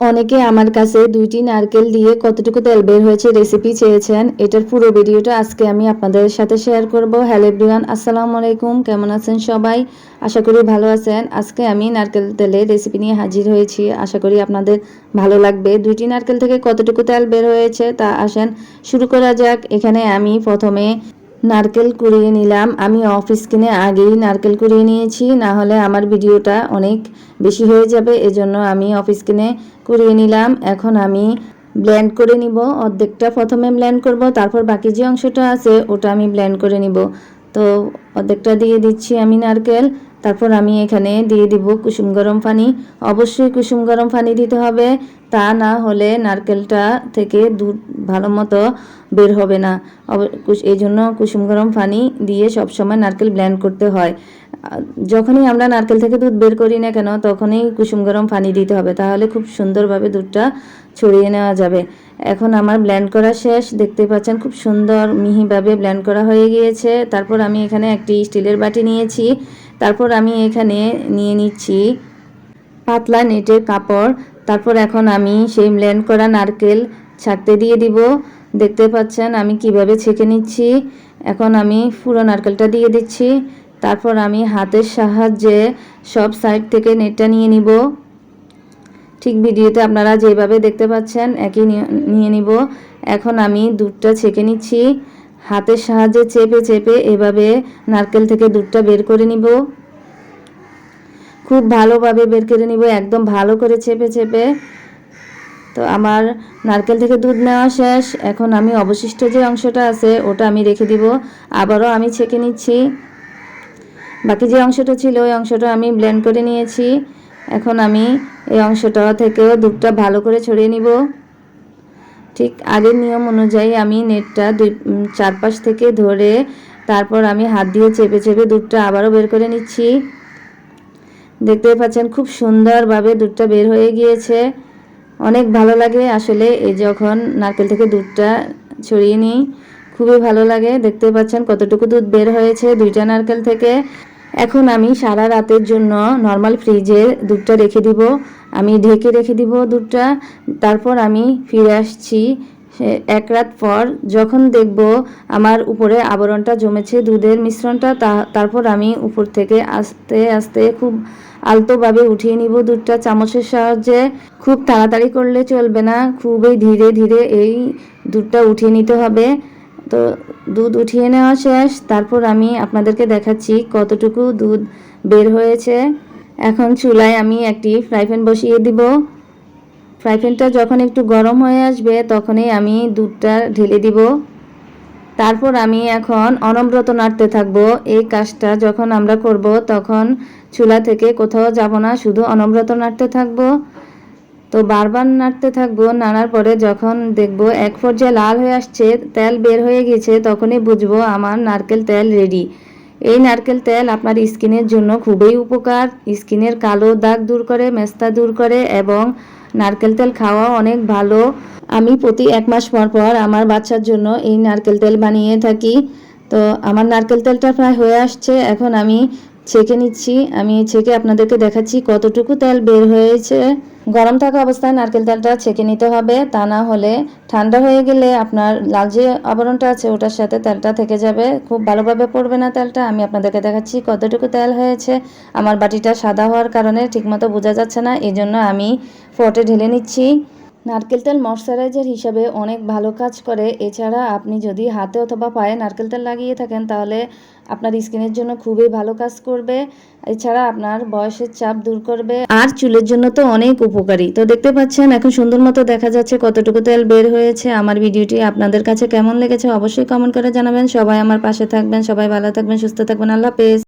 অনেকে আমার কাছে দুইটি নারকেল দিয়ে কতটুকু তেল বের হয়েছে রেসিপি চেয়েছেন, এটার পুরো ভিডিওটা আজকে আমি আপনাদের সাথে শেয়ার করব। হ্যালো এভরিওয়ান আসসালামু আলাইকুম, কেমন আছেন সবাই? আশা করি ভালো আছেন। আজকে আমি নারকেল তেলের রেসিপি নিয়ে হাজির হয়েছি। আশা করি আপনাদের ভালো লাগবে। দুইটি নারকেল থেকে কতটুকু তেল বের হয়েছে তা আসেন, শুরু করা যাক। এখানে আমি প্রথমে নারকেল কুড়িয়ে নিলাম। আমি অফিস কিনে আগেই নারকেল কুড়িয়ে নিয়েছি, না হলে আমার ভিডিওটা অনেক বেশি হয়ে যাবে, এজন্য আমি অফিস কিনে কুড়িয়ে নিলাম। এখন আমি ব্ল্যান্ড করে নিব। অর্ধেকটা প্রথমে ব্ল্যান্ড করব, তারপর বাকি যে অংশটা আছে, ওটা আমি ব্ল্যান্ড করে নিব। তো অর্ধেকটা দিয়ে দিচ্ছি আমি নারকেল। তারপর আমি এখানে দিয়ে দিব কুসুম গরম পানি। অবশ্যই কুসুম গরম পানি দিতে হবে, তা না হলে নারকেলটা থেকে দুধ ভালো মতো বের হবে না। এই জন্য কুসুম গরম পানি দিয়ে সবসময় নারকেল ব্ল্যান্ড করতে হয়। যখনই আমরা নারকেল থেকে দুধ বের করি না কেন, তখনই কুসুম গরম পানি দিতে হবে, তাহলে খুব সুন্দরভাবে দুধটা ছড়িয়ে নেওয়া যাবে। এখন আমার ব্ল্যান্ড করা শেষ, দেখতে পাচ্ছেন খুব সুন্দর মিহিভাবে ব্ল্যান্ড করা হয়ে গিয়েছে। তারপর আমি এখানে একটি স্টিলের বাটি নিয়েছি। তারপর আমি এখানে নিয়ে নিচ্ছি পাতলা নেটের কাপড়। তারপর এখন আমি সেই ব্লেন্ড করা নারকেল ছাড়তে দিয়ে দিব। দেখতে পাচ্ছেন, আমি কীভাবে ছেঁকে নিচ্ছি। এখন আমি পুরো নারকেলটা দিয়ে দিচ্ছি। তারপর আমি হাতের সাহায্যে সব সাইড থেকে নেটটা নিয়ে নিব। ঠিক ভিডিওতে আপনারা যেভাবে দেখতে পাচ্ছেন, একই নিয়ে নিব। এখন আমি দুধটা ছেঁকে নিচ্ছি। হাতের সাহায্যে চেপে চেপে এভাবে নারকেল থেকে দুধটা বের করে নিব। খুব ভালোভাবে বের করে নিব, একদম ভালো করে চেপে চেপে। তো আমার নারকেল থেকে দুধ নেওয়া শেষ। এখন আমি অবশিষ্ট যে অংশটা আছে, ওটা আমি রেখে দিব। আবারও আমি ছেঁকে নিচ্ছি। বাকি যে অংশটা ছিল, ওই অংশটা আমি ব্লেন্ড করে নিয়েছি। এখন আমি এই অংশটা থেকেও দুধটা ভালো করে ছড়িয়ে নিব। ঠিক আগের নিয়ম অনুযায়ী আমি নেটটা দুই চারপাশ থেকে ধরে তারপর আমি হাত দিয়ে চেপে চেপে দুধটা আবারও বের করে নিচ্ছি। দেখতে পাচ্ছেন খুব সুন্দরভাবে দুধটা বের হয়ে গিয়েছে। অনেক ভালো লাগে আসলে এই যখন নারকেল থেকে দুধটা ছড়িয়ে নিই, খুবই ভালো লাগে। দেখতে পাচ্ছেন কতটুকু দুধ বের হয়েছে দুইটা নারকেল থেকে। এখন আমি সারা রাতের জন্য নর্মাল ফ্রিজে দুধটা রেখে দিব। আমি ঢেকে রেখে দিব দুধটা, তারপর আমি ফিরে আসছি এক রাত পর যখন দেখব আমার উপরে আবরণটা জমেছে দুধের মিশ্রণটা তারপর আমি উপর থেকে আস্তে আস্তে খুব আলতোভাবে উঠিয়ে নিব দুধটা। চামচের সাহায্যে খুব তাড়াতাড়ি করলে চলবে না, খুবই ধীরে ধীরে এই দুধটা উঠিয়ে নিতে হবে। তো দুধ উঠিয়ে নেওয়া শেষ, তারপর আমি আপনাদেরকে দেখাচ্ছি কতটুকু দুধ বের হয়েছে। এখন চুলায় আমি একটি ফ্রাই প্যান বসিয়ে দিব। ফ্রাই প্যানটা যখন একটু গরম হয়ে আসবে, তখনই আমি দুধটা ঢেলে দিব। তারপর আমি এখন অনব্রত নাড়তে থাকব। এই কাজটা যখন আমরা করব, তখন চুলা থেকে কোথাও যাব না, শুধু অনব্রত নাড়তে থাকব। তো বারবার নাড়তে থাকব, নাড়ার পরে যখন দেখব এক পর্যায়ে লাল হয়ে আসছে, তেল বের হয়ে গেছে, তখনই বুঝব আমার নারকেল তেল রেডি এই নারকেল তেল আপনার স্কিনের জন্য খুবই উপকার। স্কিনের কালো দাগ দূর করে, মেস্তা দূর করে এবং নারকেল তেল খাওয়া অনেক ভালো। আমি প্রতি এক মাস পর পর আমার বাচ্চার জন্য এই নারকেল তেল বানিয়ে থাকি। তো আমার নারকেল তেলটা প্রায় হয়ে আসছে। এখন আমি ছেঁকে নিচ্ছি। আমি ছেঁকে আপনাদেরকে দেখাচ্ছি কতটুকু তেল বের হয়েছে। গরম থাকা অবস্থায় নারকেল তেলটা ছেঁকে নিতে হবে। তা না হলে ঠান্ডা হয়ে গেলে আপনার লাল যে আবরণটা আছে, ওটার সাথে তেলটা থেকে যাবে। খুব ভালোভাবে পড়বে না তেলটা। আমি আপনাদেরকে দেখাচ্ছি কতটুকু তেল হয়েছে। আমার বাটিটা সাদা হওয়ার কারণে ঠিকমতো বোঝা যাচ্ছে না এই জন্য আমি ফটে ঢেলে নিচ্ছি। নারকেল তেল ময়শ্চারাইজার হিসাবে অনেক ভালো কাজ করে। এছাড়া আপনি যদি হাতে অথবা পায়ে নারকেল তেল লাগিয়ে থাকেন, তাহলে আপনার স্কিনের জন্য খুবই ভালো কাজ করবে। এছাড়া আপনার বয়সের চাপ দূর করবে। আর চুলের জন্য তো অনেক উপকারী। তো দেখতে পাচ্ছেন, এখন সুন্দর মতো দেখা যাচ্ছে কতটুকু তেল বের হয়েছে। আমার ভিডিওটি আপনাদের কাছে কেমন লেগেছে অবশ্যই কমেন্ট করে জানাবেন। সবাই আমার পাশে থাকবেন, সবাই ভালো থাকবেন, সুস্থ থাকবেন। আল্লাহ পেজ